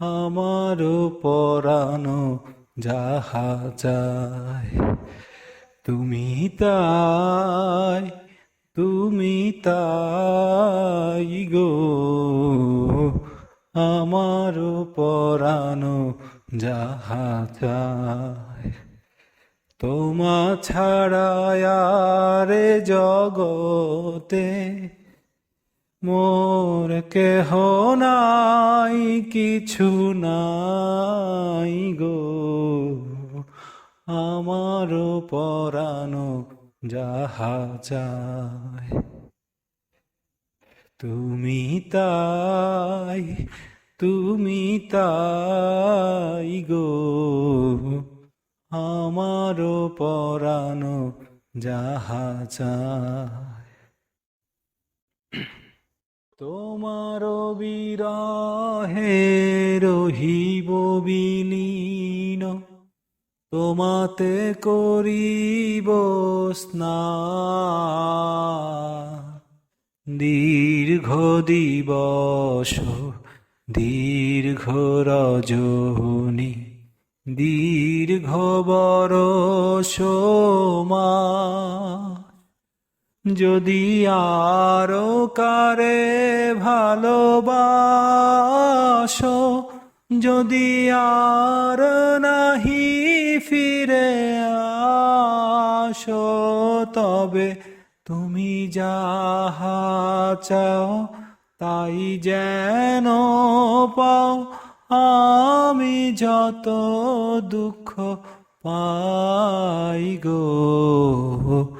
আমার পরানো যাহা যায়, তুমি তাই তুমি তাই গো। আমার পরানো যাহা চায় তোমা ছাড়ায়ারে জগতে মোর কেহ নাই, কিছু নাই গো। আমার পরানো যাহা চায় তুমি তাই তুমি তাই গো। আমার পরানো যাহা চায় তোমার বিরহে রহিব বিলীন। তোমাতে করিব স্নান। দীর্ঘ দিবস দীর্ঘ রজনী দীর্ঘ বরষ মাস যদি আরও কারে ভালোবাসো, যদি আর নাহি ফিরে আসো, তবে তুমি যাহা চাও তাই যেন পাও। আমি যত দুঃখ পাই গো।